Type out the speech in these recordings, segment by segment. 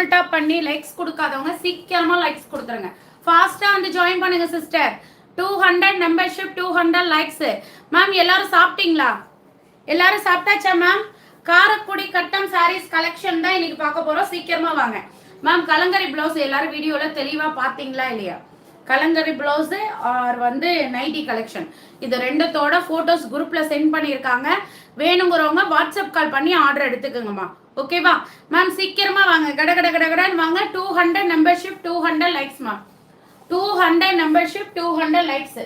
Double tap பண்ணி likes கொடுக்காதவங்க சீக்கிரமா லைக்ஸ் கொடுத்துருங்க. ஃபாஸ்டா வந்து ஜாயின் பண்ணுங்க sister two hundred membership two hundred likes ma'am எல்லாரும் சாப்பிட்டீங்களா? எல்லாரும் சாப்பிட்டாச்சா மேம் காரக்குடி கட்டம் சாரீஸ் கலெக்ஷன் தான் இன்னைக்கு பார்க்க போறோம். சீக்கிரமா வாங்க. மேம் கலங்கரி பிளவுஸ் எல்லாரும் வீடியோல தெளிவா பாத்தீங்களா இல்லையா? கலங்கரி பிளவுஸ் ஆர் வந்து நைட்டி கலெக்ஷன் இது ரெண்டுத்தோட போட்டோஸ் குரூப்ல சென்ட் பண்ணியிருக்காங்க. வேணுங்கிறவங்க வாட்ஸ்அப் கால் பண்ணி ஆர்டர் எடுத்துக்கோங்கம்மா. ஓகேவா மேம் சீக்கிரமா வாங்க. கட கட கட கடன்னு வாங்க. Two hundred membership two hundred likes ma'am two hundred membership two hundred likes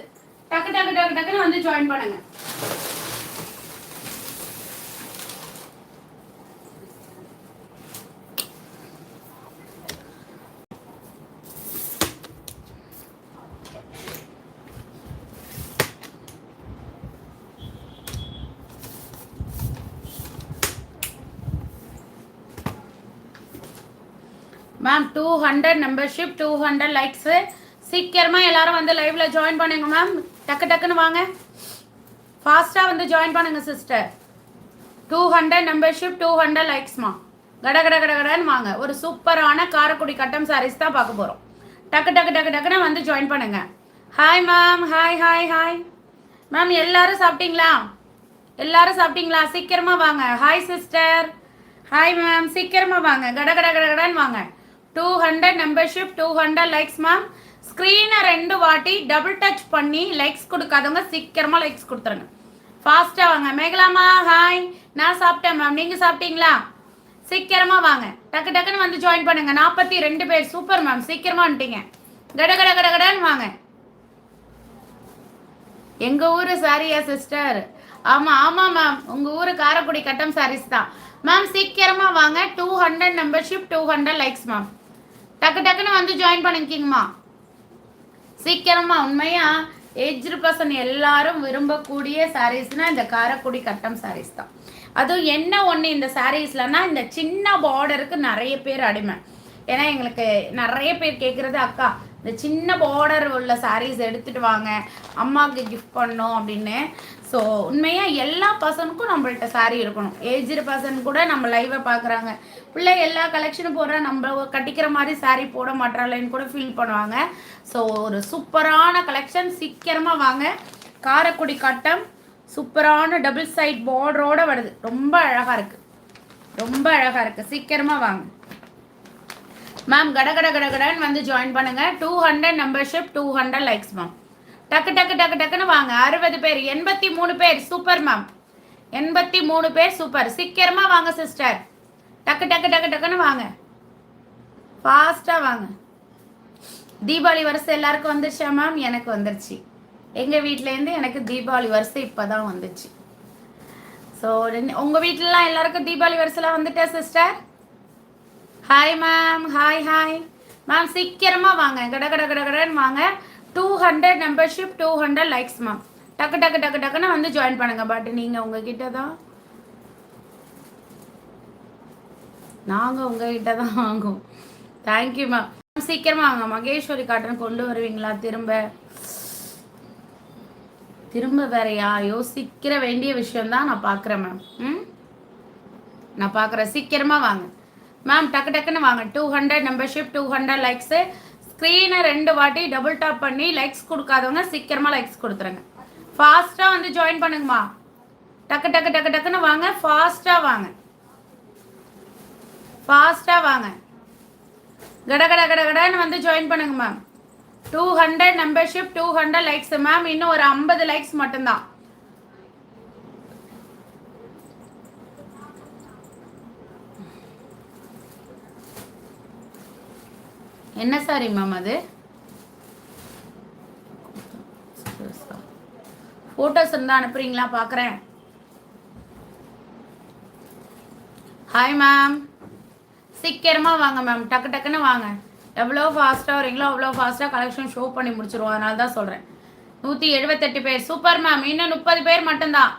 டக்கு டக்கு டக்கு டக்குன்னு வந்து ஜாயின் பண்ணுங்க. Ma'am two hundred membership two hundred likes சீக்கிரமா எல்லாரும் வந்து லைவ்ல ஜாயின் பண்ணுங்க மேம் டக்கு டக்குன்னு வாங்க. ஃபாஸ்ட்டாக வந்து ஜாயின் பண்ணுங்க sister two hundred membership two hundred லைக்ஸ்மா கட கட கட கடன்னு வாங்க. ஒரு சூப்பரான காரக்குடி கட்டம் சாரீஸ் தான் பார்க்க போகிறோம் டக்கு டக்கு டக்கு டக்குன்னு வந்து ஜாயின் பண்ணுங்க. Hi ma'am hi hi hi ma'am எல்லாரும் சாப்பிட்டீங்களா? எல்லாரும் சாப்பிட்டீங்களா? சீக்கிரமா வாங்க. ஹாய் சிஸ்டர் ஹாய் மேம் சீக்கிரமா வாங்க. கட கட கட கடன்னு வாங்க. Two hundred membership two hundred likes ma'am ஸ்க்ரீனை ரெண்டு வாட்டி டபுள் டச் பண்ணி லைக்ஸ் கொடுக்காதவங்க சீக்கிரமாக லைக்ஸ் கொடுத்துருங்க. ஃபாஸ்ட்டாக வாங்க. மேகலாமா ஹாய் நான் சாப்பிட்டேன் மேம் நீங்கள் சாப்பிட்டீங்களா? சீக்கிரமாக வாங்க. டக்கு டக்குன்னு வந்து ஜாயின் பண்ணுங்க. நாற்பத்தி ரெண்டு பேர். சூப்பர் மேம் சீக்கிரமாக வந்துட்டீங்க. கட கட கட கடன்னு வாங்க. எங்கள் ஊர் சாரியா சிஸ்டர் ஆமாம் ஆமாம் மேம் உங்கள் ஊர் காரக்குடி கட்டம் சாரீஸ் தான். மேம் சீக்கிரமாக வாங்க. Two hundred membership two hundred likes ma'am டக்கு டக்குன்னு வந்து ஜாயின் பண்ணிக்கிங்கம்மா. சீக்கிரமா உண்மையா? ஏஜ்டு பர்சன் எல்லாரும் விரும்பக்கூடிய சாரீஸ்னா இந்த காரக்குடி கட்டம் சாரீஸ் தான். அதுவும் என்ன ஒன்று இந்த சாரீஸ்லன்னா இந்த சின்ன பார்டருக்கு நிறைய பேர் அடிமை. ஏன்னா எங்களுக்கு நிறைய பேர் கேட்குறது அக்கா இந்த சின்ன பார்டர் உள்ள சாரீஸ் எடுத்துட்டு வாங்க. அம்மாவுக்கு கிஃப்ட் பண்ணோம் அப்படின்னு. ஸோ உண்மையாக எல்லா பர்சனுக்கும் நம்மள்ட்ட saree இருக்கணும். ஏஜ்டு பர்சன் கூட நம்ம லைவை பார்க்குறாங்க பிள்ளை எல்லா கலெக்ஷனும் போடுற நம்ம கட்டிக்கிற மாதிரி saree போட மாட்டாளேன்னு கூட ஃபீல் பண்ணுவாங்க. ஸோ ஒரு சூப்பரான கலெக்ஷன் சீக்கிரமாக வாங்க. காரக்குடி கட்டம் சூப்பரான டபுள் சைட் பார்டரோடு வருது. ரொம்ப அழகாக இருக்குது ரொம்ப அழகாக இருக்குது சீக்கிரமாக வாங்க. மேம் கட கட கட வந்து ஜாயின் பண்ணுங்க. Two hundred membership two hundred likes ma'am டக்கு டக்கு டக்கு டக்குன்னு வாங்க. அறுபது பேர் எண்பத்தி மூணு பேர் சூப்பர் மேம் எண்பத்தி மூணு பேர் சூப்பர் சீக்கிரமா வாங்க சிஸ்டர் டக்கு டக்கு டக்கு டக்குன்னு வாங்க. ஃபாஸ்ட்டாக வாங்க. தீபாவளி வருஷம் எல்லாருக்கும் வந்துருச்சா மேம் எனக்கு வந்துருச்சு. எங்கள் வீட்டிலேருந்து எனக்கு தீபாவளி வருஷம் இப்போ தான் வந்துச்சு. ஸோ உங்கள் வீட்டிலலாம் எல்லாருக்கும் தீபாவளி வருஷம்லாம் வந்துட்டேன் sister hi ma'am hi hi ma'am சீக்கிரமாக வாங்க. கட கட கட கடன்னு வாங்க. Two hundred membership two hundred likes ma'am டக்கு டக்கு டக்கு டக்குன்னு வந்து ஜாயின் பண்ணுங்கள் பட் நீங்கள் உங்ககிட்ட தான் நாங்கள் உங்ககிட்ட தான் வாங்குவோம். தேங்க்யூ மேம் சீக்கிரமா வாங்க. மகேஸ்வரி காட்டன் கொண்டு வருவீங்களா? திரும்ப. திரும்ப வேறயா? யோசிக்கிற வேண்டிய விஷயம் தான் நான் பார்க்குறேன் மேம் ம்? நான் பார்க்குறேன் சீக்கிரமா வாங்க. மேம் டக்கு டக்குன்னு வாங்க. Two hundred membership two hundred likes ஸ்க்ரீனை ரெண்டு வாட்டி டபுள் டாப் பண்ணி லைக்ஸ் கொடுக்காதவங்க சீக்கிரமா லைக்ஸ் கொடுத்துருங்க. ஃபாஸ்ட்டாக வந்து ஜாயின் பண்ணுங்கம்மா. டக்கு டக்கு டக்கு டக்குன்னு வாங்க. ஃபாஸ்ட்டாக வாங்க. ஃபாஸ்ட்டாக வாங்க. கட கட கட கடன்னு வந்து ஜாயின் பண்ணுங்க ma'am two hundred membership two hundred likes ma'am இன்னும் ஒரு ஐம்பது லைக்ஸ் மட்டும்தான். என்ன சாரி மேம் அது? ஃபோட்டோஸ் இருந்தால் அனுப்புறீங்களா? பார்க்குறேன் ஹாய் மேம் சீக்கிரமாக வாங்க மேம் டக்கு டக்குன்னு வாங்க. எவ்வளோ ஃபாஸ்ட்டாக வரீங்களோ அவ்வளோ ஃபாஸ்ட்டாக கலெக்ஷன் ஷோ பண்ணி முடிச்சிருவோம். அதனால தான் சொல்கிறேன் நூற்றி எழுபத்தெட்டு பேர். சூப்பர் மேம் இன்னும் முப்பது பேர் மட்டும்தான்.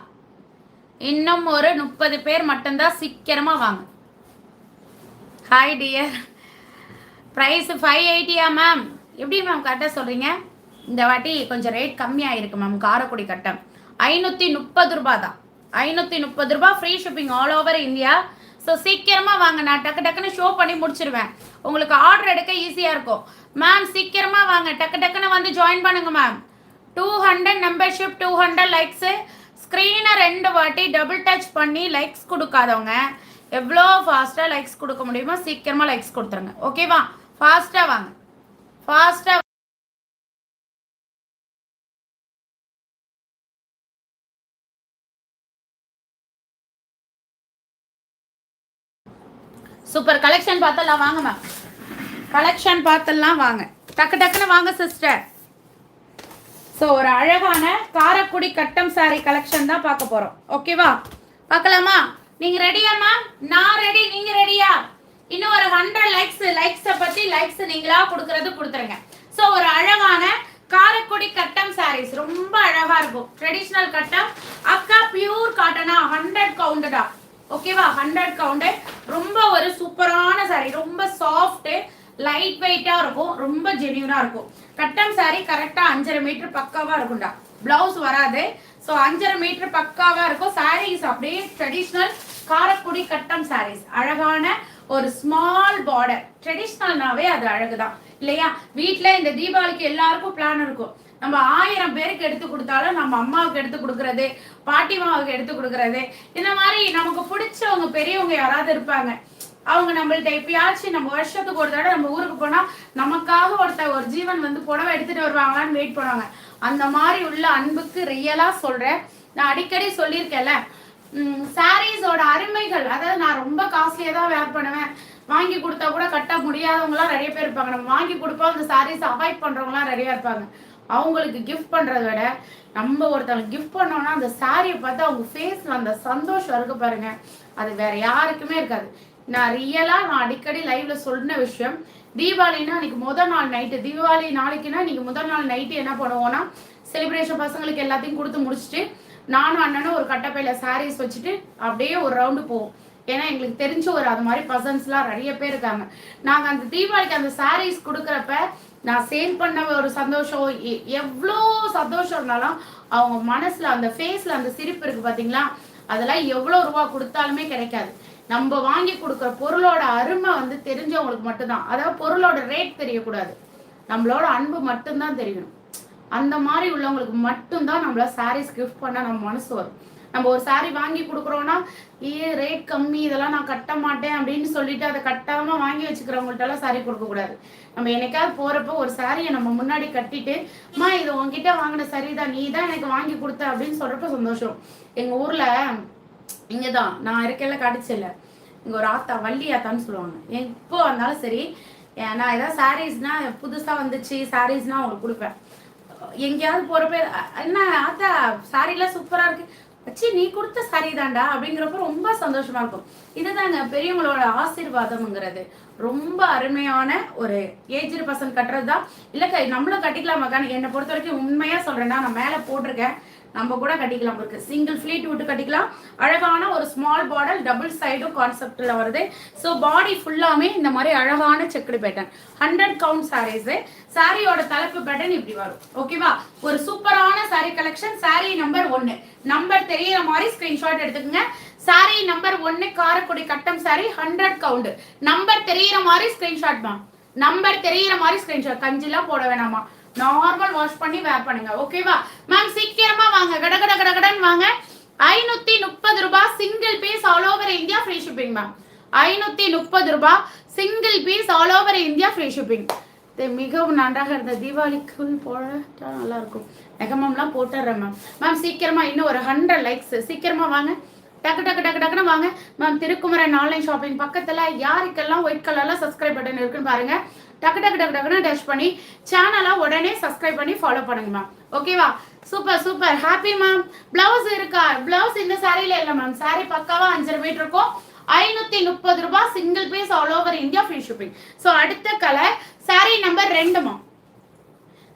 இன்னும் ஒரு முப்பது பேர் மட்டும்தான். சீக்கிரமாக வாங்க. ஹாய் டியர் ப்ரைஸ் ஃபைவ் எயிட்டியா மேம் எப்படி மேம் கரெக்டாக சொல்கிறீங்க இந்த வாட்டி கொஞ்சம் ரேட் கம்மியாக இருக்குது மேம் காரக்குடி கட்டம் ஐநூற்றி முப்பது ரூபா தான். ஐநூற்றி முப்பது ரூபா free shipping all over India. So சீக்கிரமாக வாங்க. நான் டக்கு டக்குன்னு ஷோ பண்ணி முடிச்சிருவேன். உங்களுக்கு ஆர்டர் எடுக்க ஈஸியாக இருக்கும். மேம் சீக்கிரமாக வாங்க. டக்கு டக்குன்னு வந்து ஜாயின் பண்ணுங்க ma'am two hundred membership two hundred likes ஸ்க்ரீனை ரெண்டு வாட்டி டபுள் டச் பண்ணி லைக்ஸ் கொடுக்காதவங்க எவ்வளோ ஃபாஸ்ட்டாக லைக்ஸ் கொடுக்க முடியுமோ சீக்கிரமாக லைக்ஸ் கொடுத்துருங்க. ஓகேவா ஃபாஸ்ட்டாக வாங்க. ஃபாஸ்ட்டாக சூப்பர் கலெக்ஷன் பார்த்தலாம் வாங்க மேம் கலெக்ஷன் பார்த்தலாம் வாங்க. டக்கு டக்குன்னு வாங்க சிஸ்டர் ஸோ ஒரு அழகான காரக்குடி கட்டம் சாரி கலெக்ஷன் தான் பார்க்க போகிறோம் ஓகேவா பார்க்கலாமா? நீங்கள் ரெடியா மேம் நான் ரெடி நீங்கள் ரெடியா இன்னும் ஒரு ஹண்ட்ரட் லைக்ஸ் லைக்ஸை பத்தி லைக்ஸ் நீங்களா கொடுக்கறது கொடுத்துருங்க. ஸோ ஒரு அழகான காரக்குடி கட்டம் சாரீஸ் ரொம்ப அழகா இருக்கும். ட்ரெடிஷ்னல் கட்டம். அக்கா பியூர் காட்டனா ஹண்ட்ரட் கவுண்டடா ஓகேவா ஹண்ட்ரட் கவுண்டு ரொம்ப ஒரு சூப்பரான சாரி ரொம்ப சாஃப்ட் லைட் வெயிட்டா இருக்கும். ரொம்ப ஜெனியூனா இருக்கும். கட்டம் சாரி கரெக்டா அஞ்சரை மீட்டர் பக்காவா இருக்கும்டா பிளவுஸ் வராது. ஸோ அஞ்சரை மீட்டர் பக்காவா இருக்கும். சாரீஸ் அப்படியே ட்ரெடிஷ்னல் காரக்குடி கட்டம் சாரீஸ் அழகான ஒரு ஸ்மால் பார்டர் ட்ரெடிஷ்னல்னாவே அது அழகுதான். இல்லையா? வீட்டில் இந்த தீபாவளிக்கு எல்லாருக்கும் பிளான் இருக்கும். நம்ம ஆயிரம் பேருக்கு எடுத்து கொடுத்தாலும் நம்ம அம்மாவுக்கு எடுத்து கொடுக்கறது பாட்டிமாவுக்கு எடுத்து கொடுக்கறது. இந்த மாதிரி நமக்கு பிடிச்சவங்க பெரியவங்க யாராவது இருப்பாங்க. அவங்க நம்மள்ட்ட எப்பயாச்சும் நம்ம வருஷத்துக்கு ஒரு தடவை நம்ம ஊருக்கு போனா நமக்காக ஒருத்த ஒரு ஜீவன் வந்து புடவை எடுத்துட்டு வருவாங்களான்னு வெயிட் பண்ணுவாங்க. அந்த மாதிரி உள்ள அன்புக்கு ரியலா சொல்றேன். நான் அடிக்கடி சொல்லியிருக்கேன்ல சாரீஸோட அருமைகள். அதாவது நான் ரொம்ப காஸ்ட்லியா தான் வேர் பண்ணுவேன். வாங்கி கொடுத்தா கூட கட்ட முடியாதவங்களாம் நிறைய பேர் இருப்பாங்க. நம்ம வாங்கி கொடுப்போம் அந்த சாரீஸ் அவாய்ட் பண்ணுறவங்களாம் நிறைய இருப்பாங்க. அவங்களுக்கு கிஃப்ட் பண்ணுறத விட நம்ம ஒருத்தவங்க கிஃப்ட் பண்ணோம்னா அந்த சாரியை பார்த்து அவங்க ஃபேஸ்ல அந்த சந்தோஷம் இருக்கு பாருங்க. அது வேற யாருக்குமே இருக்காது. நான் ரியலா நான் அடிக்கடி லைவ்ல சொன்ன விஷயம் தீபாவளினா இன்னைக்கு முதல் நாள் நைட்டு தீபாவளி நாளைக்குன்னா இன்னைக்கு முதல் நாள் நைட்டு என்ன பண்ணுவோம்னா செலிப்ரேஷன் பசங்களுக்கு எல்லாத்தையும் கொடுத்து முடிச்சுட்டு நானும் அண்ணனும் ஒரு கட்டப்பையில சாரீஸ் வச்சுட்டு அப்படியே ஒரு ரவுண்டு போவோம். ஏன்னா எங்களுக்கு தெரிஞ்ச ஒரு அது மாதிரி பர்சன்ஸ்லாம் நிறைய பேர் இருக்காங்க. நாங்கள் அந்த தீபாவளிக்கு அந்த சாரீஸ் கொடுக்குறப்ப நான் சேல் பண்ண ஒரு சந்தோஷம் எ- எவ்வளோ சந்தோஷம் இருந்தாலும் அவங்க மனசுல அந்த ஃபேஸ்ல அந்த சிரிப்பு இருக்கு பாத்தீங்களா? அதெல்லாம் எவ்வளோ ரூபா கொடுத்தாலுமே கிடைக்காது. நம்ம வாங்கி கொடுக்குற பொருளோட அருமை வந்து தெரிஞ்சவங்களுக்கு மட்டும்தான். அதாவது பொருளோட ரேட் தெரியக்கூடாது. நம்மளோட அன்பு மட்டும்தான் தெரியணும். அந்த மாதிரி உள்ளவங்களுக்கு மட்டும்தான் நம்மள சாரீஸ் கிஃப்ட் பண்ண நம்ம மனசு வரும். நம்ம ஒரு சாரி வாங்கி கொடுக்குறோம்னா ஏ ரேட் கம்மி இதெல்லாம் நான் கட்ட மாட்டேன் அப்படின்னு சொல்லிட்டு அதை கட்டாம வாங்கி வச்சுக்கிறவங்கள்ட்ட எல்லாம் saree கொடுக்க கூடாது நம்ம என்னைக்காவது போறப்போ ஒரு சாரியை நம்ம முன்னாடி கட்டிட்டு அம்மா இது உன்கிட்ட வாங்கின சரிதான் நீ தான் எனக்கு வாங்கி கொடுத்த அப்படின்னு சொல்றப்ப சந்தோஷம். எங்க ஊர்ல இங்கதான் நான் இருக்கையில கடிச்சல இங்க ஒரு ஆத்தா வள்ளி ஆத்தான்னு சொல்லுவாங்க. எப்போ வந்தாலும் சரி நான் ஏதாவது சாரீஸ்னா புதுசா வந்துச்சு சாரீஸ்னா அவங்களுக்கு கொடுப்பேன். எங்கேயாவது போறப்ப என்ன ஆத்தா சாரிலாம் சூப்பரா இருக்கு. வச்சு நீ கொடுத்த சாரி தாண்டா அப்படிங்கிறப்ப ரொம்ப சந்தோஷமா இருக்கும். இதுதாங்க பெரியவங்களோட ஆசீர்வாதம்ங்கிறது. ரொம்ப அருமையான ஒரு ஏஜ்டு பர்சன் கட்டுறது தான் இல்லை நம்மளும் கட்டிக்கலாமாக்கான்னு என்னை பொறுத்த வரைக்கும் உண்மையா சொல்றேன்னா நான் மேலே போட்டிருக்கேன். நம்ம கூட கட்டிக்கலாம் இருக்கு. சிங்கிள் ஃபிளீட் விட்டு கட்டிக்கலாம். அழகான ஒரு ஸ்மால் பாடல் டபுள் சைடும் கான்செப்ட்ல வருது. ஸோ பாடி ஃபுல்லாமே இந்த மாதிரி அழகான checked pattern hundred count saris சாரியோட தலைப்பு பேட்டர்ன் இப்படி வரும். ஓகேவா ஒரு சூப்பரான சாரி கலெக்ஷன் சாரி நம்பர் ஒன்னு நம்பர் தெரியற மாதிரி ஸ்கிரீன்ஷாட் எடுத்துக்கோங்க. சாரி நம்பர் ஒன்னு காரக்குடி கட்டம் சாரி ஹண்ட்ரட் கவுண்ட் நம்பர் தெரியற மாதிரி ஸ்கிரீன்ஷாட் மேம் நம்பர் தெரியற மாதிரி ஸ்கிரீன்ஷாட் கஞ்சிலாம் போட வேணாமா? நார்மல் வாஷ் பண்ணி வேர் பண்ணுங்க. ஓகேவா மேம் சீக்கிரமா வாங்க. கட கட கட கடன்னு வாங்க. ஐநூத்தி முப்பது ரூபாய் single piece all over India free shipping ma'am ஐநூத்தி முப்பது ரூபாய் single piece all over India free shipping இது மிகவும் நன்றாக இருந்த தீபாவளிக்குள் போட்டா நல்லா இருக்கும். நெகமம்லாம் போட்டுடுறேன் மேம் மேம் சீக்கிரமா இன்னும் ஒரு ஹண்ட்ரட் லைக்ஸ் சீக்கிரமா வாங்க. டக்கு டக்கு டக்கு டக்குன்னு வாங்க. மேம் திருக்குமரன் ஆன்லைன் ஷாப்பிங் பக்கத்துல யாருக்கெல்லாம் ஒயிட் கலர்ல சப்ஸ்கிரைப் பட்டன் இருக்குன்னு பாருங்க. டக்கு டக்கு டக்கு டக்குன்னு டச் பண்ணி சேனலை உடனே சப்ஸ்கிரைப் பண்ணி ஃபாலோ பண்ணுங்க மேம். ஓகேவா super super happy ma'am. Blouse இருக்கா? பிளவுஸ் இந்த சாரியில இல்ல மேம். சாரி பக்காவா அஞ்சரை மீட்டர் இருக்கும். ஐநூத்தி முப்பது ரூபாய் single piece all over India free shipping so அடுத்த கலர் சாரி நம்பர் ரெண்டுமா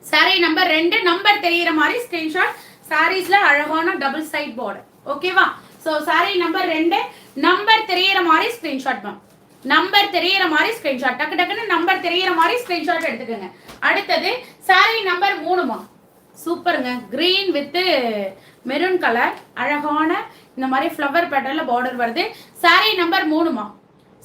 சாரி நம்பர் ரெண்டு. நம்பர் தெரியிற மாதிரி ஸ்கிரீன்ஷாட் சாரீஸ்ல அழகான டபுள் சைட் பார்டர் ஓகேவா சோ சாரி நம்பர் ரெண்டு நம்பர் தெரியற மாதிரி ஸ்கிரீன்ஷாட் மேம் நம்பர் தெரியற மாதிரி ஸ்கிரீன்ஷாட் டக்கு டக்குன்னு நம்பர் தெரியற மாதிரி ஸ்கிரீன்ஷாட் எடுத்துக்கோங்க. அடுத்தது சாரி நம்பர் மூணுமா சூப்பருங்க. கிரீன் வித்து மெரூன் கலர் அழகான இந்த மாதிரி ஃப்ளவர் பேட்டர்ல பார்டர் வருது. சாரி நம்பர் மூணுமா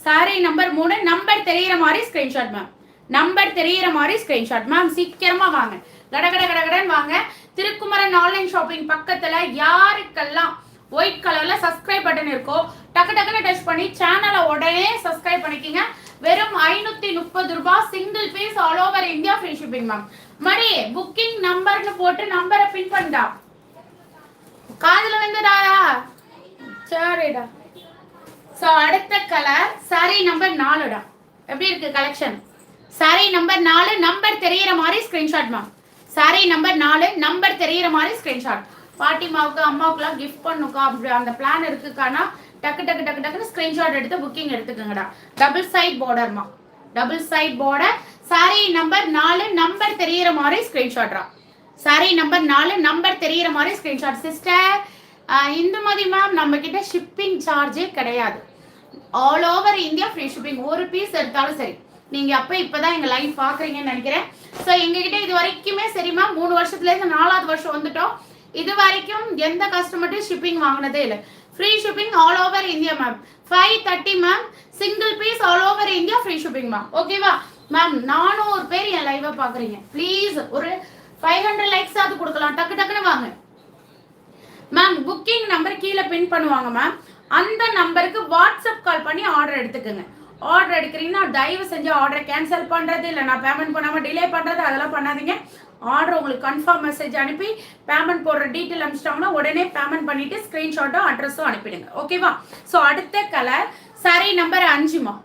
சாரி நம்பர் மூணு நம்பர் தெரியற மாதிரி ஸ்கிரீன்ஷாட் மேம் நம்பர் தெரியிற மாதிரி ஸ்கிரீன்ஷாட் மேம் சீக்கிரமா வாங்க. கட கட வாங்க. திருக்குமரன் ஆன்லைன் ஷாப்பிங் பக்கத்துல யாருக்கெல்லாம் ஒயிட் கலர்ல சப்ஸ்கிரைப் பட்டன் இருக்கும். டக்கு டக்குன்னு டச் பண்ணி சேனலை உடனே சப்ஸ்கிரைப் பண்ணிக்கங்க. வெறும் ஐநூத்தி முப்பது ரூபாய் single piece all over India free shipping ma'am மடி புக்கிங் நம்பர்னு போட்டு நம்பரை பின் பண்ணா காதுல வந்துடாடா சரிடா. ஸோ அடுத்த கலர் சாரி நம்பர் நாலுடா. எப்படி இருக்கு கலெக்ஷன் சாரி நம்பர் நாலு நம்பர் தெரியற மாதிரி ஸ்கிரீன்ஷாட் மேம் சாரி நம்பர் நாலு நம்பர் தெரியிற மாதிரி ஸ்கிரீன்ஷாட் பாட்டிமாவுக்கு அம்மாவுக்குலாம் கிஃப்ட் பண்ணுக்கா அப்படி அந்த பிளான் இருக்குக்கானா டக்கு டக்கு டக்கு டக்குன்னு ஸ்கிரீன்ஷாட் எடுத்து புக்கிங் எடுத்துக்கோங்கடா. Double side பார்டர்மா double side border sari number நாலு நம்பர் தெரியற மாதிரி ஸ்கிரீன்ஷாட்ரா சாரி நம்பர் நாலு நம்பர் தெரியற மாதிரி ஸ்கிரீன்ஷாட் சிஸ்டர் இந்துமதி மேம் நம்ம கிட்ட ஷிப்பிங் சார்ஜே கிடையாது. All over India free shipping ஒரு பீஸ் எடுத்தாலும் சரி. நீங்க அப்ப இப்பதான் எங்க லைன் பாக்குறீங்கன்னு நினைக்கிறேன். ஸோ எங்ககிட்ட இது வரைக்குமே சரிமா மூணு வருஷத்துல இருந்து நாலாவது வருஷம் வந்துட்டோம். இது வரைக்கும் எந்த கஸ்டமர்ட்டும் ஷிப்பிங் வாங்கினதே இல்லை. Free shipping all over India ma'am five thirty ma'am single piece all over India free shipping ma'am ஓகேவா மேம் நானூறு பேர் என் லைவை பார்க்குறீங்க ப்ளீஸ் ஒரு ஃபைவ் ஹண்ட்ரட் லைக்ஸ் அது கொடுக்கலாம். டக்கு டக்குன்னு வாங்க. மேம் புக்கிங் நம்பர் கீழே பின் பண்ணுவாங்க மேம் அந்த நம்பருக்கு வாட்ஸ்அப் கால் பண்ணி ஆர்டர் எடுத்துக்கோங்க. ஆர்டர் எடுக்கிறீங்கன்னா தயவு செஞ்சு ஆர்டரை கேன்சல் பண்ணுறது இல்லை. நான் பேமெண்ட் பண்ணாமல் டிலே பண்ணுறது அதெல்லாம் பண்ணாதீங்க. ஆர்டர் உங்களுக்கு கன்ஃபார்ம் மெசேஜ் அனுப்பி பேமெண்ட் போடுற டீட்டெயில் அனுப்பிச்சிட்டாங்கன்னா உடனே பேமெண்ட் பண்ணிட்டு ஸ்க்ரீன்ஷாட்டும் அட்ரஸும் அனுப்பிடுங்க. ஓகேவா ஸோ அடுத்த கலர் சரி நம்பர் அஞ்சுமா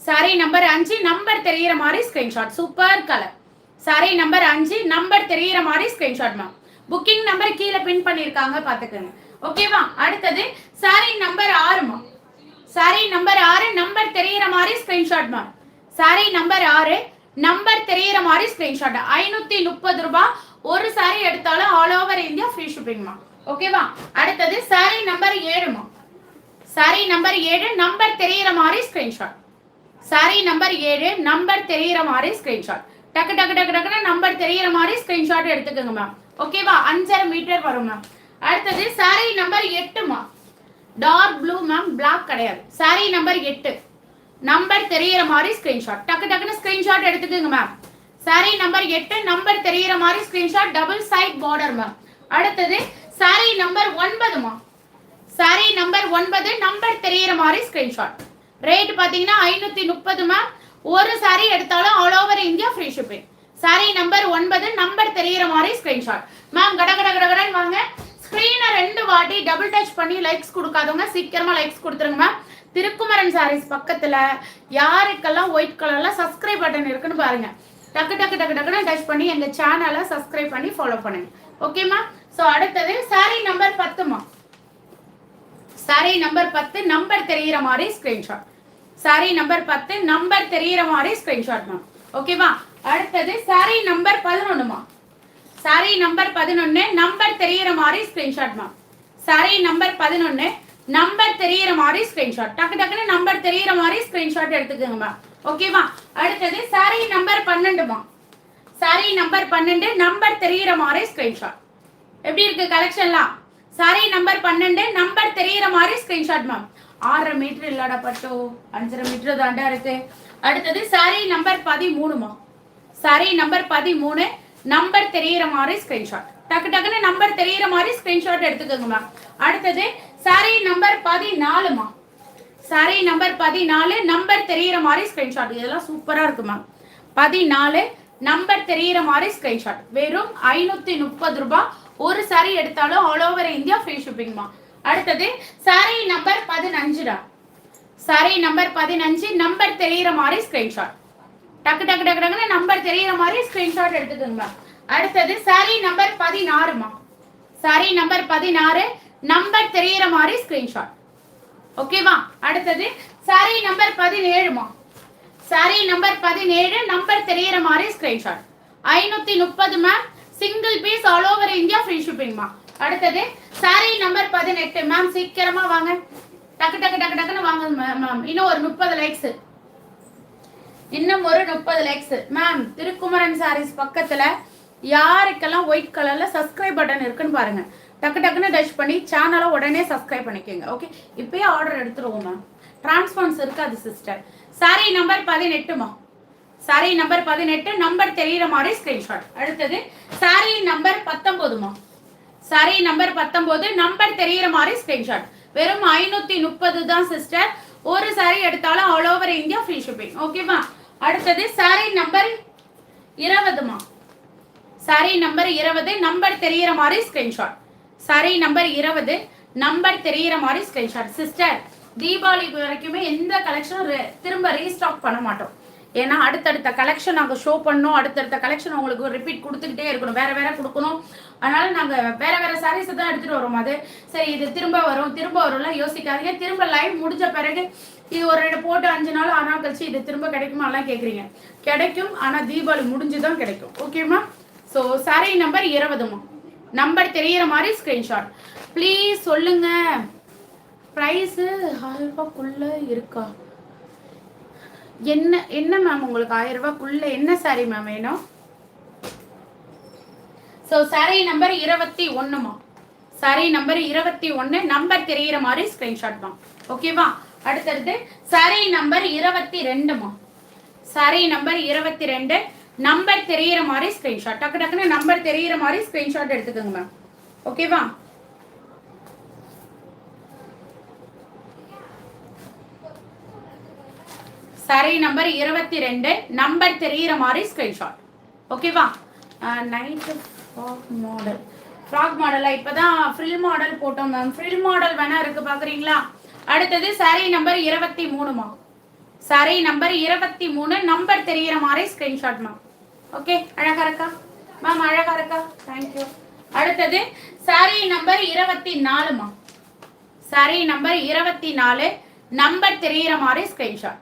சரி நம்பர் அஞ்சு நம்பர் தெரிகிற மாதிரி screenshot super colour sari number அஞ்சு நம்பர் தெரிகிற மாதிரி ஸ்க்ரீன்ஷாட் மேம் புக்கிங் நம்பர் கீழே பின் பண்ணியிருக்காங்க பார்த்துக்கோங்க. ஓகேவா அடுத்தது சாரி நம்பர் ஆறுமா சாரி நம்பர் ஆறு நம்பர் தெரிகிற மாதிரி ஸ்கிரீன்ஷாட் மேம் சாரி நம்பர் ஆறு நம்பர் தெரியற மாதிரி ஸ்கிரீன்ஷாட் ஐநூத்தி முப்பது ரூபாய். ஒரு சாரி எடுத்தாலும் ஆல் ஓவர் இந்தியா ஃப்ரீ ஷிப்பிங்மா ஓகேவா அடுத்தது சாரி நம்பர் ஏழுமா சாரி நம்பர் ஏழு நம்பர் தெரியற மாதிரி ஸ்கிரீன்ஷாட் சாரி நம்பர் ஏழு நம்பர் தெரியற மாதிரி ஸ்கிரீன்ஷாட் டக்கு டக்கு டக்கு டக்குன்னு நம்பர் தெரியற மாதிரி ஸ்கிரீன்ஷாட் எடுத்துக்கோங்க மேம் ஓகேவா அஞ்சரை மீட்டர் வரும் மேம் அடுத்தது சாரி நம்பர் எட்டுமா டார்க் ப்ளூ மேம் பிளாக் கிடையாது. சாரி நம்பர் எட்டு. நம்பர் தெரியிற மாதிரி ஸ்கிரீன்ஷாட் டக்கு டக்குன்னு ஸ்கிரீன்ஷாட் எடுத்துக்கோங்க மேம் சாரி நம்பர் எட்டு நம்பர் தெரியிற மாதிரி screenshot double side border ma'am அடுத்தது சாரி நம்பர் ஒன்பதுமா சாரி நம்பர் ஒன்பது நம்பர் தெரியிற மாதிரி ஸ்கிரீன்ஷாட் ரேட் பார்த்தீங்கன்னா ஐநூத்தி முப்பது மேம் ஒரு சாரி எடுத்தாலும் all over India free shipping sari number ஒன்பது நம்பர் தெரியிற மாதிரி ஸ்கிரீன்ஷாட் மேம் கட கட கட வாங்க. ஸ்க்ரீனை ரெண்டு வாட்டி டபுள் டச் பண்ணி லைக்ஸ் கொடுக்காதவங்க சீக்கிரமா லைக்ஸ் கொடுத்துருங்க மேம் திருக்குமரன் சாரீஸ் பக்கத்துல யாருக்கெல்லாம் ஒயிட் கலர்ல சப்ஸ்கிரைப் பட்டன் இருக்குன்னு பாருங்க. டக்கு டக்கு டக்கு டக்குன்னு டச் பண்ணி எங்க சேனலை சப்ஸ்கிரைப் பண்ணி ஃபாலோ பண்ணுங்க. ஓகேம்மா ஸோ அடுத்தது சாரி நம்பர் பத்துமா சாரி நம்பர் பத்து நம்பர் தெரிகிற மாதிரி ஸ்கிரீன்ஷாட் சாரி நம்பர் பத்து நம்பர் தெரிகிற மாதிரி ஸ்கிரீன்ஷாட் மேம் ஓகேவா அடுத்தது சாரி நம்பர் பதினொன்றுமா சாரி நம்பர் பதினொன்று நம்பர் தெரிகிற மாதிரி ஸ்கிரீன்ஷாட் மேம் சாரி நம்பர் பதினொன்று நம்பர் தெரியற மாதிரி ஸ்கிரீன்ஷாட் டக்கு டக்குன்னு நம்பர் தெரியற மாதிரி ஸ்கிரீன்ஷாட் எடுத்துக்கோங்கம்மா ஓகேவா அடுத்தது சாரி நம்பர் பன்னெண்டுமா? சாரி நம்பர் பன்னெண்டு நம்பர் தெரியிற மாதிரி ஸ்கிரீன்ஷாட் எப்படி இருக்கு கலெக்ஷன்லாம் சாரி நம்பர் பன்னெண்டு நம்பர் தெரியிற மாதிரி ஸ்கிரீன்ஷாட் மேம் ஆறரை மீட்டர் இல்லாட பட்டோ. அஞ்சரை மீட்டர் தாண்டா இருக்கு. அடுத்தது சாரி நம்பர் பதிமூணுமா? சாரி நம்பர் பதிமூணு நம்பர் தெரியிற மாதிரி ஸ்கிரீன்ஷாட் டக்கு டக்குன்னு நம்பர் தெரியற மாதிரி ஸ்கிரீன்ஷாட் எடுத்துக்கோங்க மேம் அடுத்தது சாரி நம்பர் பதினாலுமா சாரி நம்பர் பதினாலு நம்பர் தெரியற மாதிரி ஸ்கிரீன்ஷாட் இதெல்லாம் சூப்பரா இருக்கு மேம் பதினாலு நம்பர் தெரியற மாதிரி ஸ்கிரீன்ஷாட் வெறும் ஐநூத்தி முப்பது ரூபாய் ஒரு சாரி எடுத்தாலும் ஆல் ஓவர் இந்தியா ஃப்ரீ ஷிப்பிங்மா அடுத்தது சாரி நம்பர் பதினஞ்சுடா சாரி நம்பர் பதினஞ்சு நம்பர் தெரியற மாதிரி ஸ்கிரீன்ஷாட் டக்கு டக்கு டக்கு டக்குன்னு நம்பர் தெரியற மாதிரி ஸ்கிரீன்ஷாட் எடுத்துக்கோங்க அடுத்தது சாரி நம்பர் பதினாறுமா சாரி நம்பர் பதினாறு நம்பர் தெரியிற மாதிரி ஸ்கிரீன்ஷாட் ஓகேவா அடுத்தது சாரி நம்பர் பதினேழுமா சாரி நம்பர் பதினேழு நம்பர் தெரியிற மாதிரி ஸ்கிரீன்ஷாட் ஐநூத்தி முப்பது ma'am single piece all over India free ஷிப்பிங்மா அடுத்தது சாரி நம்பர் பதினெட்டு. மேம் சீக்கிரமா வாங்க. டக்கு டக்கு டக்கு டக்குன்னு வாங்க மேம் இன்னும் ஒரு முப்பது லைக்ஸ் இன்னும் ஒரு முப்பது லைக்ஸ் மேம் திருக்குமரன் சாரீஸ் பக்கத்துல யாருக்கெல்லாம் ஒயிட் கலர்ல சப்ஸ்கிரைப் பட்டன் இருக்குன்னு பாருங்க. டக்கு டக்குன்னு டச் பண்ணி சேனலை உடனே சப்ஸ்கிரைப் பண்ணிக்கோங்க ஓகே இப்பயே ஆர்டர் எடுத்துருவோம் மேம் டிரான்ஸ்பான்ஸ் இருக்காது சிஸ்டர் சாரி நம்பர் பதினெட்டுமா சாரி நம்பர் பதினெட்டு நம்பர் தெரியுற மாதிரி ஸ்கிரீன்ஷாட் அடுத்தது சாரி நம்பர் பத்தொம்போதுமா சாரி நம்பர் பத்தொம்போது நம்பர் தெரியுற மாதிரி ஸ்கிரீன்ஷாட் வெறும் ஐநூத்தி முப்பது தான் சிஸ்டர் ஒரு சாரி எடுத்தாலும் all over India free shipping ஓகேவா அடுத்தது சாரி நம்பர் இருபதுமா சாரி நம்பர் இருபது நம்பர் தெரியுற மாதிரி ஸ்கிரீன்ஷாட் சரி நம்பர் இருபது. நம்பர் தெரிகிற மாதிரி ஸ்கிரீன்ஷாட் சிஸ்டர் தீபாவளி வரைக்குமே எந்த கலெக்ஷனும் திரும்ப ரீஸ்டாக் பண்ண மாட்டோம். ஏன்னா அடுத்தடுத்த கலெக்ஷன் நாங்கள் ஷோ பண்ணோம். அடுத்தடுத்த கலெக்ஷன் உங்களுக்கு ரிப்பீட் கொடுத்துக்கிட்டே இருக்கணும். வேற வேற கொடுக்கணும். அதனால நாங்கள் வேற வேற சாரீஸ் தான் எடுத்துகிட்டு வரோம் அது. சரி இது திரும்ப வரும். திரும்ப வரும்லாம் யோசிக்காதீங்க. திரும்ப லைவ் முடிஞ்ச பிறகு இது ஒரு ரெண்டு போட்டு அஞ்சு நாள் ஆனால் கழிச்சு இது திரும்ப கிடைக்குமா எல்லாம் கேட்குறீங்க கிடைக்கும். ஆனால் தீபாவளி முடிஞ்சு தான் கிடைக்கும் ஓகேம்மா ஸோ சாரி நம்பர் இருபதுமா? நம்பர் தெரியிற மாதிரி ஸ்க்ரீன்ஷாட் ப்ளீஸ் சொல்லுங்க. ப்ரைஸு ஆயிரம் ரூபாய்க்குள்ள இருக்கா? என்ன என்ன மேம் உங்களுக்கு ஆயிரம் ரூபாய்க்குள்ள என்ன சாரி மேம் வேணும்? ஸோ சாரி நம்பர் இருபத்தி ஒன்றுமா சாரி நம்பர் இருபத்தி ஒன்று நம்பர் தெரிகிற மாதிரி ஸ்க்ரீன்ஷாட் தான். ஓகேவா அடுத்தடுத்து சாரி நம்பர் இருபத்தி ரெண்டுமா சாரி நம்பர் இருபத்தி ரெண்டு நம்பர் தெரியிற மாதிரி ஸ்கிரீன்ஷாட் டக்கு டக்குன்னு நம்பர் தெரியிற மாதிரி ஸ்கிரீன்ஷாட் எடுத்துக்கோங்க மேம் ஓகேவா சரி நம்பர் இருபத்தி ரெண்டு நம்பர் தெரியிற மாதிரி ஸ்கிரீன்ஷாட் ஓகேவா நைட்டு ஃப்ராக் மாடல் ஃப்ராக் மாடலா இப்போதான் ஃப்ரில் மாடல் போட்டோம் மேம் ஃப்ரில் மாடல் வேணா இருக்கு பார்க்குறீங்களா அடுத்தது சாரி நம்பர் இருபத்தி மூணுமா சாரி நம்பர் இருபத்தி மூணு நம்பர் தெரிகிற மாதிரி ஸ்கிரீன்ஷாட் மேம் ஓகே அழகா இருக்கா? மேம் அழகா இருக்கா? தேங்க்யூ அடுத்தது சாரி நம்பர் இருபத்தி நாலுமா சாரி நம்பர் இருபத்தி நாலு நம்பர் தெரியிற மாதிரி ஸ்கிரீன்ஷாட்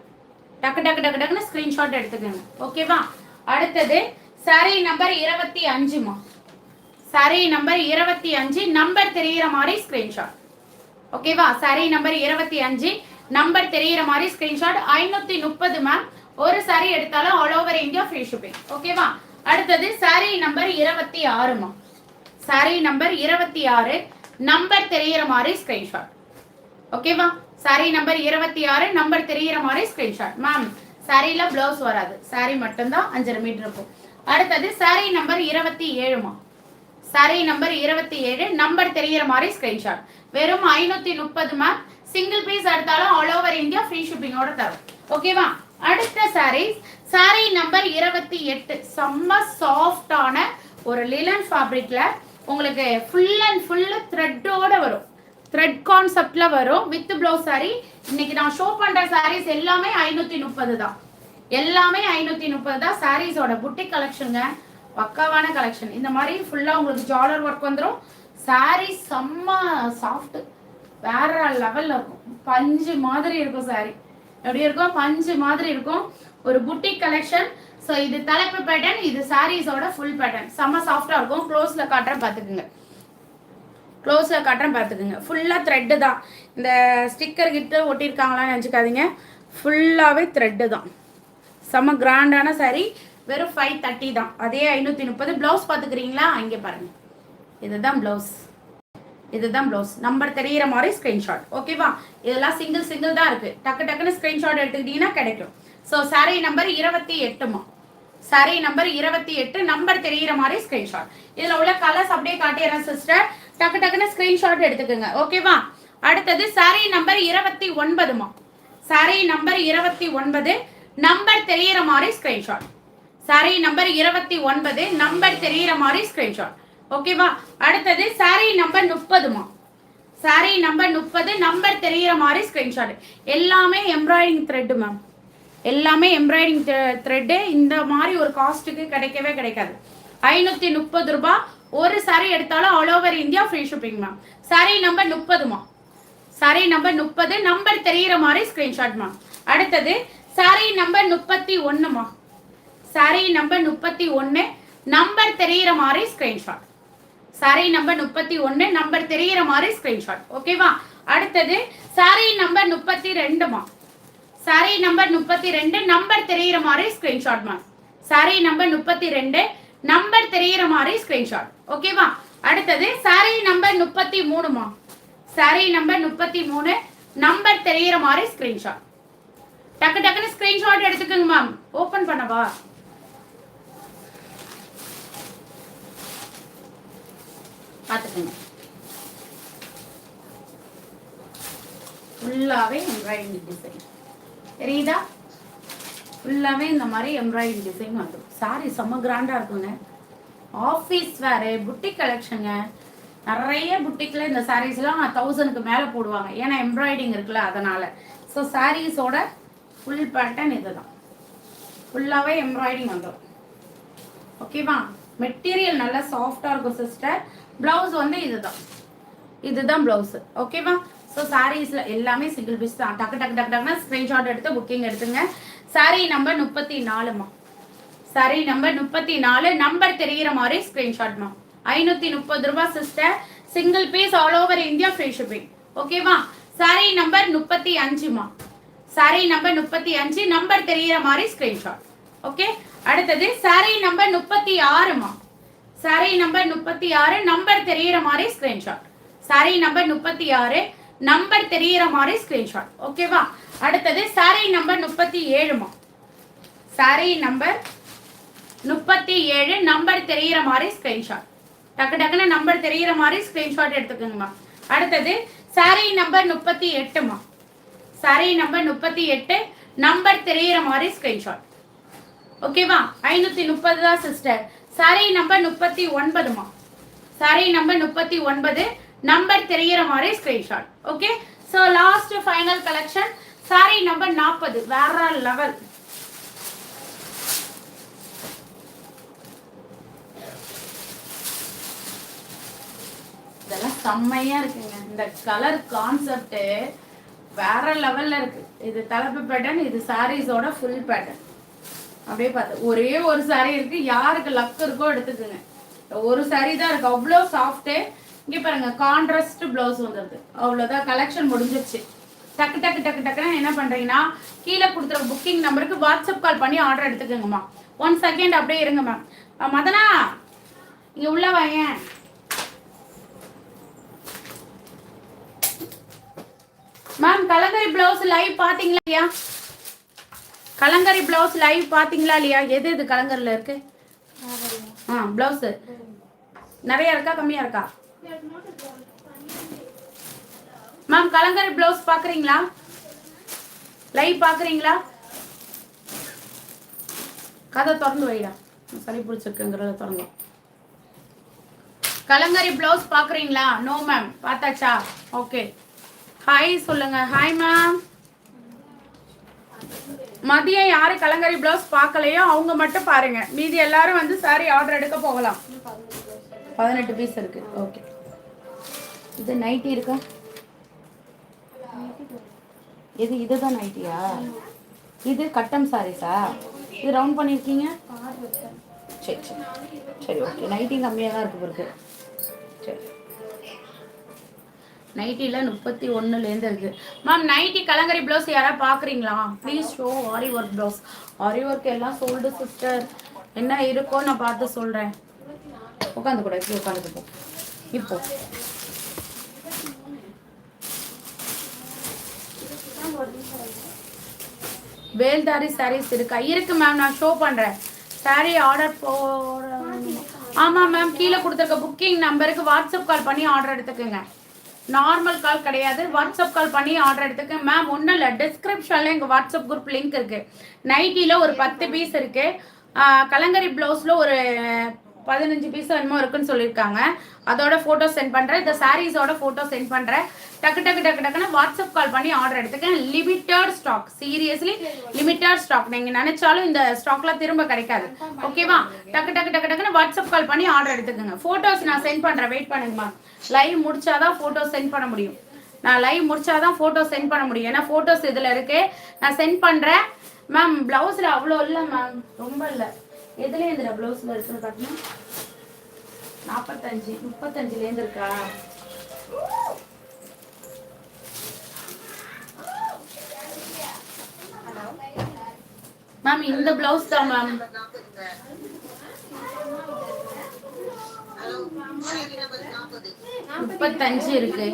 டக்கு டக்கு டக்கு டக்குன்னு ஸ்கிரீன்ஷாட் எடுத்துக்கோங்க. ஓகேவா அடுத்தது சாரி நம்பர் இருபத்தி அஞ்சுமா சாரி நம்பர் இருபத்தி அஞ்சு நம்பர் தெரியிற மாதிரி ஸ்கிரீன்ஷாட் ஓகேவா சாரி நம்பர் இருபத்தி அஞ்சு நம்பர் தெரியிற மாதிரி ஸ்கிரீன்ஷாட் ஐநூத்தி முப்பது மேம் ஒரு சாரி எடுத்தாலும் all over India free shipping ஓகேவா அடுத்தது சாரி நம்பர் இருபத்தி ஆறுமா சாரி நம்பர் இருபத்தி ஆறு நம்பர் தெரிகிற மாதிரி ஸ்கிரீன்ஷாட் ஓகேவா சாரி நம்பர் இருபத்தி ஆறு நம்பர் தெரிகிற மாதிரி ஸ்கிரீன்ஷாட் மேம் சாரியில் பிளவுஸ் வராது. சாரி மட்டும்தான் அஞ்சரை மீட்டர் இருக்கும். அடுத்தது சாரி நம்பர் இருபத்தி ஏழுமா சாரி நம்பர் இருபத்தி ஏழு நம்பர் தெரிகிற மாதிரி ஸ்கிரீன்ஷாட் வெறும் ஐநூத்தி முப்பது மேம் சிங்கிள் பீஸ் எடுத்தாலும் ஆல் ஓவர் இந்தியா ஃப்ரீ ஷிப்பிங்கோட தரும். ஓகேவா அடுத்த சாரீஸ் சாரி நம்பர் இருபத்தி எட்டு. செம்ம சாஃப்டான ஒரு லிலன் ஃபேப்ரிக்ல உங்களுக்கு ஃபுல் அண்ட் ஃபுல்லு த்ரெட்டோட வரும். த்ரெட் கான்செப்ட்ல வரும். வித் ப்ளவுஸ் சாரி இன்னைக்கு நான் ஷோ பண்ற சாரீஸ் எல்லாமே ஐநூத்தி முப்பது தான். எல்லாமே ஐநூத்தி முப்பது தான். சாரீஸோட புட்டி கலெக்ஷனுங்க பக்காவான கலெக்ஷன் இந்த மாதிரி ஃபுல்லா உங்களுக்கு ஜாலர் ஒர்க் வந்துடும் சாரி செம்ம சாஃப்ட் வேற லெவல்ல இருக்கும். பஞ்சு மாதிரி இருக்கும் சாரீ எப்படி இருக்கும்? பஞ்சு மாதிரி இருக்கும். ஒரு புட்டிக் கலெக்ஷன் ஸோ இது தலைப்பு பேட்டர்ன் இது சாரீஸோட ஃபுல் பேட்டர்ன் செம்ம சாஃப்டா இருக்கும். க்ளோஸ்ல காட்டுறேன் பார்த்துக்குங்க. க்ளோஸில் காட்டுறேன் பார்த்துக்குங்க. ஃபுல்லாக த்ரெட்டு தான். இந்த ஸ்டிக்கர் கிட்ட ஒட்டியிருக்காங்களான்னு நினச்சிக்காதீங்க. ஃபுல்லாகவே த்ரெட்டு தான். செம்ம கிராண்டான saree. வெறும் ஃபைவ் தேர்ட்டி தான். அதே ஐநூற்றி முப்பது. ப்ளவுஸ் பார்த்துக்கிறீங்களா? இங்கே பாருங்கள் இதுதான் ப்ளவுஸ் இதுதான் ப்ளவுஸ் நம்பர் தெரிகிற மாதிரி ஸ்க்ரீன்ஷாட் ஓகேவா இதெல்லாம் சிங்கிள் சிங்கிள் தான் இருக்குது டக்கு டக்குன்னு ஸ்க்ரீன்ஷாட் எடுத்துக்கிட்டிங்கன்னா கிடைக்கும். ஸோ saree நம்பர் இருபத்தி எட்டுமா saree நம்பர் இருபத்தி எட்டு நம்பர் தெரியிற மாதிரி ஸ்க்ரீன்ஷாட் இதில் உள்ள கலர்ஸ் அப்படியே காட்டிடுறேன் சிஸ்டர் டக்கு டக்குன்னு ஸ்க்ரீன்ஷாட் எடுத்துக்கோங்க. ஓகேவா அடுத்தது saree நம்பர் இருபத்தி ஒன்பதுமா saree நம்பர் இருபத்தி ஒன்பது நம்பர் தெரியிற மாதிரி ஸ்க்ரீன்ஷாட் saree நம்பர் இருபத்தி ஒன்பது நம்பர் தெரிகிற மாதிரி ஸ்க்ரீன்ஷாட் ஓகேவா அடுத்தது சாரி நம்பர் முப்பதுமா? சாரி நம்பர் முப்பது நம்பர் தெரிகிற மாதிரி ஸ்க்ரீன்ஷாட் எல்லாமே எம்ப்ராய்டிங் த்ரெட்டு மேம் எல்லாமே எம்ப்ராய்டிங் த்ரெட்டு இந்த மாதிரி ஒரு காஸ்ட்டுக்கு கிடைக்கவே கிடைக்காது. ஐநூற்றி முப்பது ரூபாய் ஒரு சாரி எடுத்தாலும் all over India free shipping ma'am sari number முப்பதுமா? Sari number முப்பது நம்பர் தெரிகிற மாதிரி ஸ்க்ரீன்ஷாட் மேம் அடுத்தது சாரி நம்பர் முப்பத்தி ஒன்றுமா சாரி நம்பர் முப்பத்தி ஒன்று நம்பர் தெரிகிற மாதிரி ஸ்க்ரீன்ஷாட் சாரி நம்பர் முப்பத்தி ஒன்று நம்பர் தெரிகிற மாதிரி ஸ்கிரீன்ஷாட் ஓகேவா அடுத்தது சாரி நம்பர் முப்பத்தி ரெண்டுமா சாரி நம்பர் முப்பத்தி ரெண்டு நம்பர் தெரிகிற மாதிரி ஸ்கிரீன்ஷாட் மேம் சாரி நம்பர் முப்பத்தி ரெண்டு நம்பர் தெரிகிற மாதிரி ஸ்கிரீன்ஷாட் ஓகேவா அடுத்தது சாரி நம்பர் முப்பத்தி மூணுமா சாரி நம்பர் முப்பத்தி மூணு நம்பர் தெரிகிற மாதிரி ஸ்கிரீன்ஷாட் டக்கு டக்குன்னு ஸ்கிரீன்ஷாட் எடுத்துக்கோங்க மேம் ஓப்பன் பண்ணவா? பார்த்துக்கோங்க. ஃபுல்லாகவே எம்ப்ராய்டிங் டிசைன் தெரியுதா? ஃபுல்லாகவே இந்த மாதிரி எம்ப்ராய்டிங் டிசைன் வந்துடும் சாரி செம்ம கிராண்டாக இருக்குங்க. ஆஃபீஸ் வேறு புட்டிக் கலெக்ஷனுங்க நிறைய புட்டிக்கில் இந்த சாரீஸ்லாம் தௌசண்ட்க்கு மேலே போடுவாங்க. ஏன்னா எம்ப்ராய்டிங் இருக்குல்ல அதனால். ஸோ சாரீஸோட ஃபுல் பேட்டர்ன் இதுதான். ஃபுல்லாகவே எம்ப்ராய்டிங் வந்துடும் ஓகேவா மெட்டீரியல் நல்லா சாஃப்டாக இருக்கும் சிஸ்டர் ப்ளவுஸ் வந்து இதுதான். இதுதான் ப்ளவுஸு ஓகேவா ஸோ சாரீஸில் எல்லாமே சிங்கிள் பீஸ் தான். டக்கு டக்கு டக்கு டக்குனா ஸ்க்ரீன்ஷாட் எடுத்து புக்கிங் எடுத்துங்க. சாரீ நம்பர் முப்பத்தி நாலுமா சாரீ நம்பர் முப்பத்தி நாலு நம்பர் தெரிகிற மாதிரி ஸ்க்ரீன்ஷாட்மா ஐநூற்றி முப்பது ரூபாய் sister single piece all over India free shipping ஓகேவா சாரீ நம்பர் முப்பத்தி அஞ்சுமா சாரீ நம்பர் முப்பத்தி அஞ்சு நம்பர் தெரிகிற மாதிரி ஸ்க்ரீன்ஷாட் ஓகே அடுத்தது சாரீ நம்பர் முப்பத்தி ஆறுமா சாரி நம்பர் முப்பத்தி ஆறு நம்பர் தெரியற மாதிரி ஸ்கிரீன்ஷாட் சாரி நம்பர் முப்பத்தி ஆறு நம்பர் தெரியிற மாதிரி ஸ்கிரீன்ஷாட் ஓகேவா அடுத்தது சாரி நம்பர் முப்பத்தி ஏழுமா சாரி நம்பர் முப்பத்தி ஏழு நம்பர் தெரியற மாதிரி ஸ்கிரீன்ஷாட் டக்கு டக்குன்னு நம்பர் தெரியற மாதிரி ஸ்கிரீன்ஷாட் எடுத்துக்கோங்கம்மா அடுத்தது சாரி நம்பர் முப்பத்தி எட்டுமா சாரி நம்பர் முப்பத்தி எட்டு நம்பர் தெரியிற மாதிரி ஸ்கிரீன்ஷாட் ஓகேவா ஐநூத்தி முப்பது தான் சிஸ்டர் சாரி நம்பர் முப்பத்தி ஒன்பதுமா சாரி நம்பர் முப்பத்தி ஒன்பது நம்பர் தெரியிற மாதிரி screenshot okay so last final collection sari number நாற்பது. வேற லெவல் இதெல்லாம் செம்மையா இருக்குங்க. இந்த கலர் கான்செப்ட் வேற லெவல்ல இருக்கு. இது தலைப்பு பேட்டர்ன் இது சாரீஸோட ஃபுல் பேட்டர்ன் அப்படியே பார்த்து ஒரே ஒரு saree இருக்கு யாருக்கு லக் இருக்கோ எடுத்துக்கோங்க. ஒரு saree தான் இருக்கு அவ்வளோ சாஃப்ட்டு இங்கே பாருங்க கான்ட்ராஸ்ட் ப்ளவுஸ் வந்துடுது அவ்வளோதான் கலெக்ஷன் முடிஞ்சிருச்சு. டக்கு டக்கு டக்கு டக்குன்னு என்ன பண்றீங்கன்னா கீழே கொடுத்துற புக்கிங் நம்பருக்கு வாட்ஸ்அப் கால் பண்ணி ஆர்டர் எடுத்துக்கோங்கம்மா. ஒன் செகண்ட் அப்படியே இருங்க மேம் மதனா இங்க உள்ள வாயேன் மேம் கலங்கரி பிளவுஸ் லைவ் பாத்தீங்களா ஐயா கலங்கரி பிளவுஸ் லைவ் பாத்தீங்களா இல்லையா? எது எது கலங்கரில் இருக்கு? ஆ பிளவுஸ் நிறைய இருக்கா? கம்மியா இருக்கா? மேம் கலங்கரி பிளவுஸ் பாக்குறீங்களா லைவ் பாக்குறீங்களா கதை திறந்து வைடா. சளி பிடிச்சிருக்குங்கிறத திறந்து. கலங்கரி பிளவுஸ் பாக்குறீங்களா நோ மேம் பார்த்தாச்சா? ஓகே ஹாய் சொல்லுங்க. ஹாய் மேம் மதியம் யாரு கலங்கரி பிளவுஸ் பார்க்கலையோ அவங்க மட்டும் பாருங்க. மீதி எல்லாரும் வந்து சாரி ஆர்டர் எடுக்க போகலாம். பதினெட்டு பீஸ் இருக்கு. ஓகே இது நைட்டி இருக்கா? இது இதுதான் நைட்டியா இது கட்டம் சாரீஸா இது ரவுண்ட் பண்ணியிருக்கீங்க சரி சரி. சரி ஓகே நைட்டி கம்மியாக தான் இருக்கு இருக்கு. நைட்டியில் முப்பத்தி ஒன்றுலேருந்து இருக்குது மேம் நைட்டி கலங்கரி ப்ளவுஸ் யாராவது பார்க்குறீங்களா please show aari work blouse aari work எல்லாம் சோல்டு சிஸ்டர் என்ன இருக்கோ நான் பார்த்து சொல்கிறேன் உட்காந்து கூட இப்படி உட்காந்துட்டு போ. இப்போ. வேல்தாரி சாரீஸ் இருக்கா? இருக்கு மேம் நான் ஷோ பண்ணுறேன் சாரி ஆர்டர் போட ஆமாம் மேம் கீழே கொடுத்துருக்க புக்கிங் நம்பருக்கு வாட்ஸ்அப் கால் பண்ணி ஆர்டர் எடுத்துக்கோங்க. நார்மல் கால் கிடையாது. வாட்ஸ்அப் கால் பண்ணி ஆர்டர் எடுத்துக்க. மேம் ஒன்றும் இல்லை. டிஸ்கிரிப்ஷனில் எங்கள் வாட்ஸ்அப் குரூப் லிங்க் இருக்குது நைட்டியில் ஒரு பத்து பீஸ் இருக்குது கலங்கரி ப்ளவுஸில் ஒரு பதினஞ்சு பீஸ் என்னமோ இருக்குன்னு சொல்லியிருக்காங்க. அதோட ஃபோட்டோ சென்ட் பண்ணுறேன் இந்த சாரீஸோட ஃபோட்டோ சென்ட் பண்ணுறேன் டக்கு டக்கு டக்கு டக்குன்னு வாட்ஸ்அப் கால் பண்ணி order எடுத்துக்கேன். Limited stock seriously limited stock நீங்கள் நினைச்சாலும் இந்த ஸ்டாக்லாம் திரும்ப கிடைக்காது. ஓகேவா டக்கு டக்கு டக்கு டக்குன்னு வாட்ஸ்அப் கால் பண்ணி ஆர்டர் எடுத்துக்கோங்க. ஃபோட்டோஸ் நான் சென்ட் பண்ணுறேன் வெயிட் பண்ணுங்கம்மா. லைவ் முடிச்சாதான் ஃபோட்டோ சென்ட் பண்ண முடியும். நான் லைவ் முடிச்சாதான் ஃபோட்டோ சென்ட் பண்ண முடியும். ஏன்னா ஃபோட்டோஸ் இதில் இருக்கு. நான் சென்ட் பண்ணுறேன் மேம் ப்ளவுஸில் அவ்வளோ இல்லை மேம் ரொம்ப இல்லை. எதுலேயும் இதில் ப்ளவுஸில் இருக்குன்னு பார்த்தீங்கன்னா நாற்பத்தஞ்சு முப்பத்தஞ்சுலேருந்து இருக்கா மேம் இந்த ப்ளவுஸ் தான் மேம் முப்பத்தஞ்சு இருக்கு.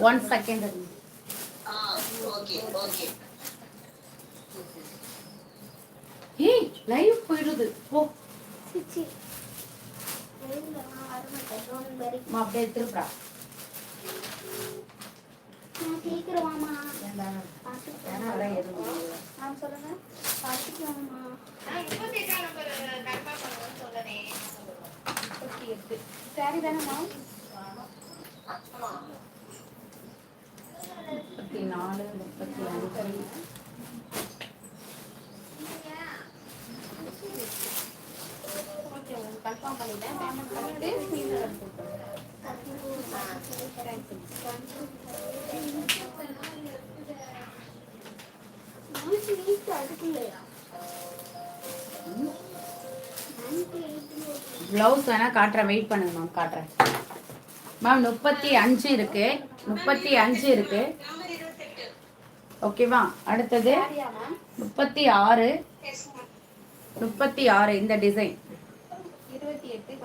ஒன் செகண்ட் ஏய் லைவ் போயிடுது. போ. அப்படியே எட்டு. சாரி தானேம்மா முப்பத்தி நாலு முப்பத்தி அஞ்சு கன்ஃபார்ம் பண்ணிட்டேன் பேமெண்ட் பண்ணிட்டு ப்ளவுஸ் வேணா காட்டுறேன் வெயிட் பண்ணுங்க மேம் காட்டுறேன். மேம் முப்பத்தி அஞ்சு இருக்கு. முப்பத்தி அஞ்சு இருக்கு. ஓகேவா அடுத்தது முப்பத்தி ஆறு. முப்பத்தி ஆறு இந்த டிசைன்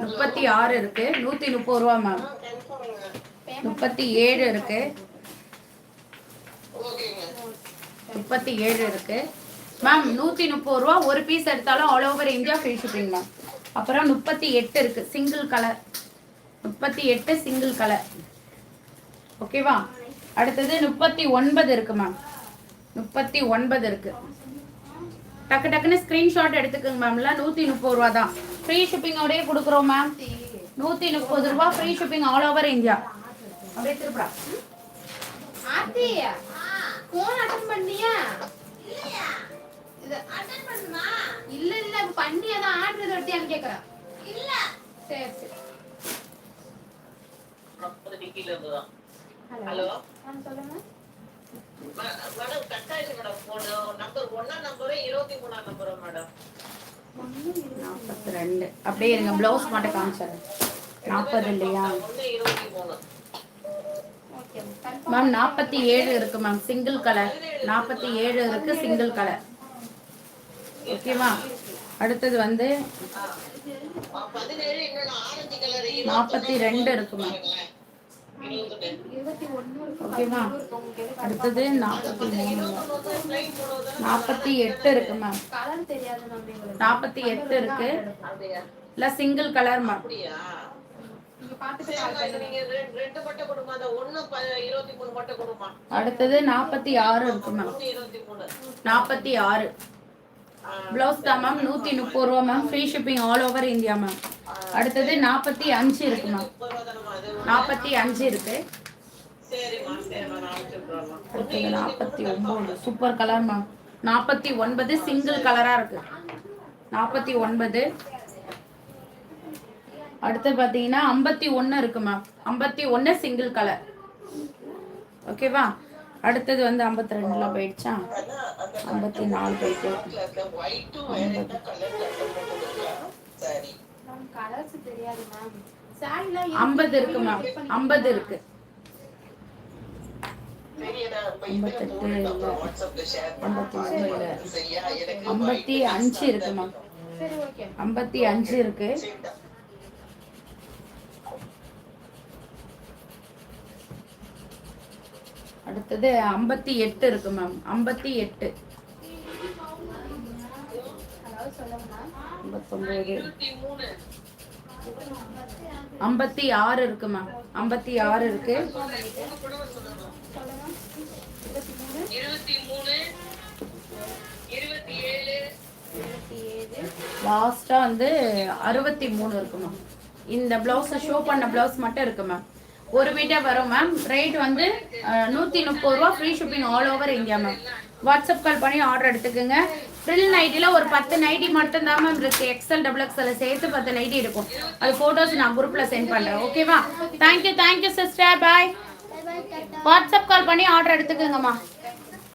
முப்பத்தி ஆறு இருக்கு. நூத்தி முப்பது ரூபா மேம் முப்பத்தி ஏழு இருக்கு. முப்பத்தி ஏழு இருக்கு. மேம் நூத்தி முப்பது ரூபா. ஒரு பீஸ் எடுத்தாலும் all over India free shipping ma'am அப்புறம் முப்பத்தி எட்டு இருக்கு. சிங்கிள் கலர் முப்பத்தி எட்டு சிங்கிள் கலர் ஓகேவா அடுத்தது முப்பத்தி ஒன்பது இருக்கு மேம் முப்பத்தி ஒன்பது இருக்கு. டக்கு டக்குன்னு ஸ்கிரீன்ஷாட் எடுத்துக்கோங்க மேம்ல நூத்தி முப்பது ரூபா தான். ஃப்ரீ ஷிப்பிங்கோடய கொடுக்குறோம் மேம் நூத்தி முப்பது ரூபா free shipping all over India அப்படியே அட்டன் பண்ணியா? இது இல்ல இல்ல இப்ப பண்ணி அதான் ஆர்டர் எடுத்தியான்னு கேக்குறேன் இல்ல. சரி சரி. ஹலோ ஹலோ மேம் சொல்லுங்க. மேடம் கட் ஆயிடுச்சு மேடம் போனு நம்பர் ஒன்னா நம்பரு இருபத்தி மூணாம் நம்பரு மேடம் நாற்பத்தி ரெண்டு அப்படியே இருங்க ப்ளவுஸ் மட்டும் காமிச்சிடுறேன். நாற்பது இல்லையா? மேம் நாற்பத்தி ஏழு இருக்கு மேம் சிங்கிள் கலர் நாற்பத்தி ஏழு இருக்கு சிங்கிள் கலர் ஓகேவா அடுத்தது வந்து நாற்பத்தி ரெண்டு இருக்கு மேம். ஓகேவா? அடுத்தது நாற்பத்தி மூணு. நாற்பத்தி எட்டு இருக்கு மேம். நாற்பத்தி எட்டு இருக்கு. இல்ல சிங்கிள் கலர் மேம். இருபத்தி மூணு அடுத்தது நாற்பத்தி ஆறு இருக்கு மேம். நாற்பத்தி ஆறு. ப்ளவுஸ் தான் மேம் நூற்றி முப்பது ரூபா ma'am free shipping all over India ma'am அடுத்தது நாற்பத்தி அஞ்சு இருக்கு மேம் நாற்பத்தி அஞ்சு இருக்கு. நாற்பத்தி ஒன்பது சூப்பர் கலர் மேம் நாற்பத்தி ஒன்பது சிங்கிள் கலராக இருக்கு. நாற்பத்தி ஒன்பது. அடுத்து பார்த்தீங்கன்னா ஐம்பத்தி ஒன்று இருக்கு மேம் ஐம்பத்தி ஒன்று சிங்கிள் கலர் ஓகேவா? அடுத்தது வந்து ஐம்பத்தி ரெண்டுல போயிடுச்சா? ஐம்பத்தி நாலு போயிட்டு. ஐம்பது இருக்கு மேம் ஐம்பது இருக்கு. ஐம்பத்தெட்டு ஐம்பத்தி ஐம்பத்தி அஞ்சு இருக்கு மேம் ஐம்பத்தி அஞ்சு இருக்கு. அடுத்தது ஐம்பத்தி எட்டு இருக்கு மேம் ஐம்பத்தி எட்டு. ஐம்பத்தொம்பது. ஐம்பத்தி ஆறு இருக்கு மேம் ஐம்பத்தி ஆறு இருக்கு. லாஸ்டா வந்து அறுபத்தி மூணு இருக்கு மேம் இந்த பிளவுஸ் ஷோ பண்ண பிளவுஸ் மட்டும் இருக்கு மேம் ஒரு மீட்டர் வரும் மேம் ரேட் வந்து நூத்தி முப்பது ரூபா. Free shipping all over India ma'am WhatsApp call பண்ணி ஆர்டர் எடுத்துக்கோங்க. ஃப்ரில் நைட்டில ஒரு பத்து நைட்டி மட்டும் தான் மேம் இருக்கு. எக்ஸல் டபுள் எக்ஸல் சேர்த்து பத்து நைட்டி இருக்கும் அது போட்டோஸ் நான் குரூப்ல சென்ட் பண்றேன். ஓகேவா thank you thank you sister bye WhatsApp call பண்ணி ஆர்டர் எடுத்துக்கோங்கம்மா.